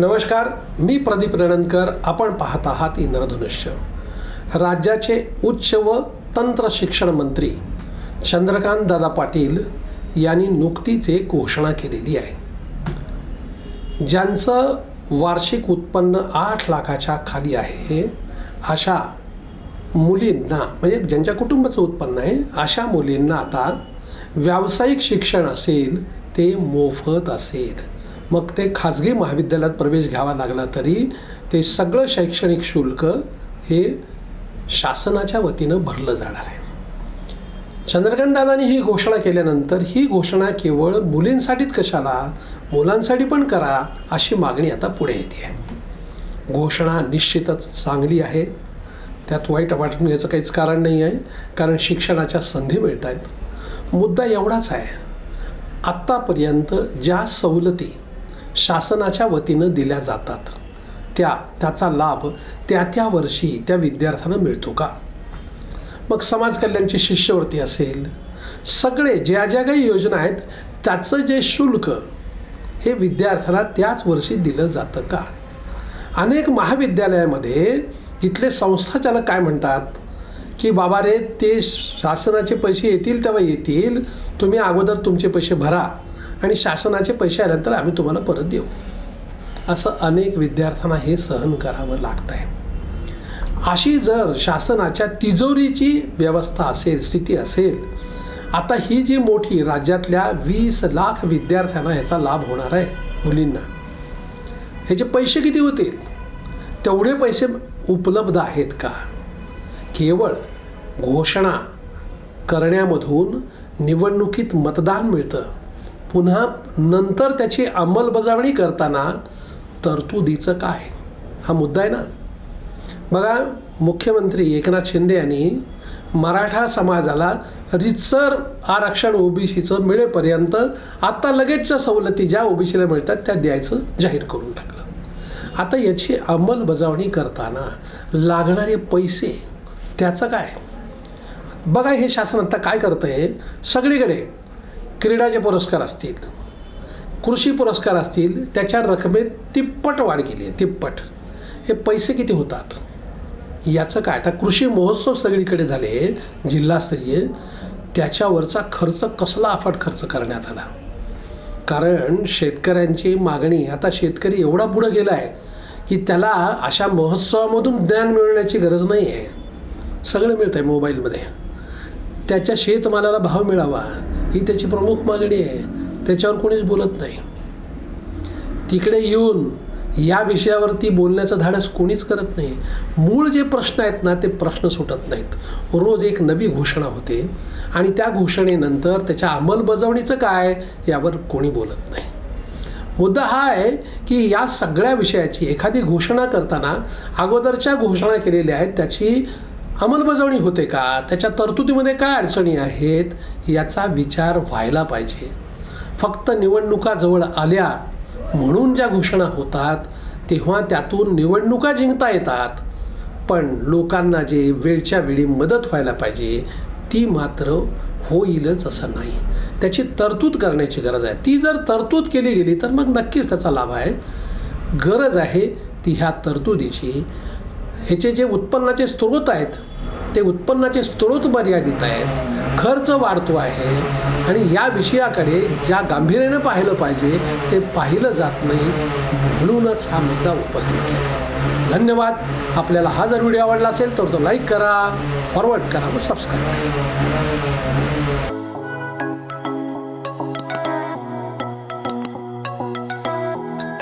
नमस्कार मी प्रदीप रणनकर आपण पाहत आहात इंद्रधनुष्य. राज्याचे उच्च व तंत्र शिक्षण मंत्री चंद्रकांत दादा पाटील यांनी नुकतीच एक घोषणा केलेली आहे. ज्यांचं वार्षिक उत्पन्न आठ लाखाच्या खाली आहे अशा मुलींना म्हणजे ज्यांच्या कुटुंबाचं उत्पन्न आहे अशा मुलींना आता व्यावसायिक शिक्षण असेल ते मोफत असेल. मग ते खाजगी महाविद्यालयात प्रवेश घ्यावा लागला तरी ते सगळं शैक्षणिक शुल्क हे शासनाच्या वतीनं भरलं जाणार आहे. चंद्रकांतदादांनी ही घोषणा केल्यानंतर ही घोषणा केवळ मुलींसाठीच कशाला मुलांसाठी पण करा अशी मागणी आता पुढे येते. आहे घोषणा निश्चितच चांगली आहे. त्यात वाईट वाटून याचं काहीच कारण नाही आहे कारण शिक्षणाच्या संधी मिळत आहेत मुद्दा एवढाच आहे. आत्तापर्यंत ज्या सवलती शासनाच्या वतीनं दिल्या जातात. त्या त्याचा लाभ त्या त्या वर्षी त्या विद्यार्थ्यांना मिळतो का? मग समाज कल्याणची शिष्यवृत्ती असेल सगळे ज्या ज्या काही योजना आहेत त्याचं जे शुल्क हे विद्यार्थ्याला त्याच वर्षी दिलं जातं का? अनेक महाविद्यालयामध्ये तिथले संस्थाचालक काय म्हणतात? की बाबा रे ते शासनाचे पैसे येतील तेव्हा येतील तुम्ही अगोदर तुमचे पैसे भरा. आणि शासनाचे पैसे आल्यानंतर आम्ही तुम्हाला परत देऊ. असं अनेक विद्यार्थ्यांना हे सहन करावं लागत आहे अशी जर शासनाच्या तिजोरीची व्यवस्था असेल स्थिती असेल आता ही जी मोठी राज्यातल्या वीस लाख विद्यार्थ्यांना ह्याचा लाभ होणार आहे मुलींना. ह्याचे पैसे किती होतील? तेवढे पैसे उपलब्ध आहेत का? केवळ घोषणा करण्यामधून निवडणुकीत मतदान मिळतं. पुन्हा नंतर त्याची अंमलबजावणी करताना तरतुदीचं काय? हा मुद्दा आहे ना? बघा मुख्यमंत्री एकनाथ शिंदे यांनी मराठा समाजाला रितसर आरक्षण ओबीसीचं मिळेपर्यंत आत्ता लगेचच्या सवलती ज्या ओबीसीला मिळतात त्या द्यायचं जाहीर करून टाकलं. आता याची अंमलबजावणी करताना लागणारे पैसे त्याचं काय? बघा हे शासन आता काय करतं आहे सगळीकडे क्रीडाचे पुरस्कार असतील कृषी पुरस्कार असतील त्याच्या रकमेत तिप्पट वाढ केली आहे तिप्पट. हे पैसे किती होतात? याचं काय? आता कृषी महोत्सव सगळीकडे झाले जिल्हास्तरीय त्याच्यावरचा खर्च कसला अफाट खर्च करण्यात आला? कारण शेतकऱ्यांची मागणी आता शेतकरी एवढा पुढं गेला आहे की त्याला अशा महोत्सवामधून ज्ञान मिळवण्याची गरज नाही आहे सगळं मिळतं आहे मोबाईलमध्ये. त्याच्या शेतमालाला भाव मिळावा. ही त्याची प्रमुख मागणी आहे. त्याच्यावर कोणीच बोलत नाही. तिकडे येऊन या विषयावरती बोलण्याचं धाडस कोणीच करत नाही. मूळ जे प्रश्न आहेत ना ते प्रश्न सुटत नाहीत. रोज एक नवी घोषणा होते आणि त्या घोषणेनंतर त्याच्या अंमलबजावणीचं काय यावर कोणी बोलत नाही. मुद्दा हा आहे की या सगळ्या विषयाची एखादी घोषणा करताना अगोदरच्या घोषणा केलेल्या आहेत त्याची अंमलबजावणी होते का? त्याच्या तरतुदीमध्ये काय अडचणी आहेत? याचा विचार व्हायला पाहिजे. फक्त निवडणुका जवळ आल्या म्हणून ज्या घोषणा होतात तेव्हा त्यातून निवडणुका जिंकता येतात. पण लोकांना जे वेळच्या वेळी मदत व्हायला पाहिजे ती मात्र होईलच असं नाही. त्याची तरतूद करण्याची गरज आहे. ती जर तरतूद केली गेली तर मग नक्कीच त्याचा लाभ आहे. गरज आहे ती ह्या तरतुदीची. ह्याचे जे उत्पन्नाचे स्रोत आहेत ते उत्पन्नाचे स्रोत मर्यादित आहेत. खर्च वाढतो आहे. आणि या विषयाकडे ज्या गांभीर्यानं पाहिलं पाहिजे ते पाहिलं जात नाही. म्हणूनच हा मुद्दा उपस्थित केला. धन्यवाद. आपल्याला हा जर व्हिडिओ आवडला असेल तर तो लाईक करा फॉरवर्ड करा व सबस्क्राईब करा.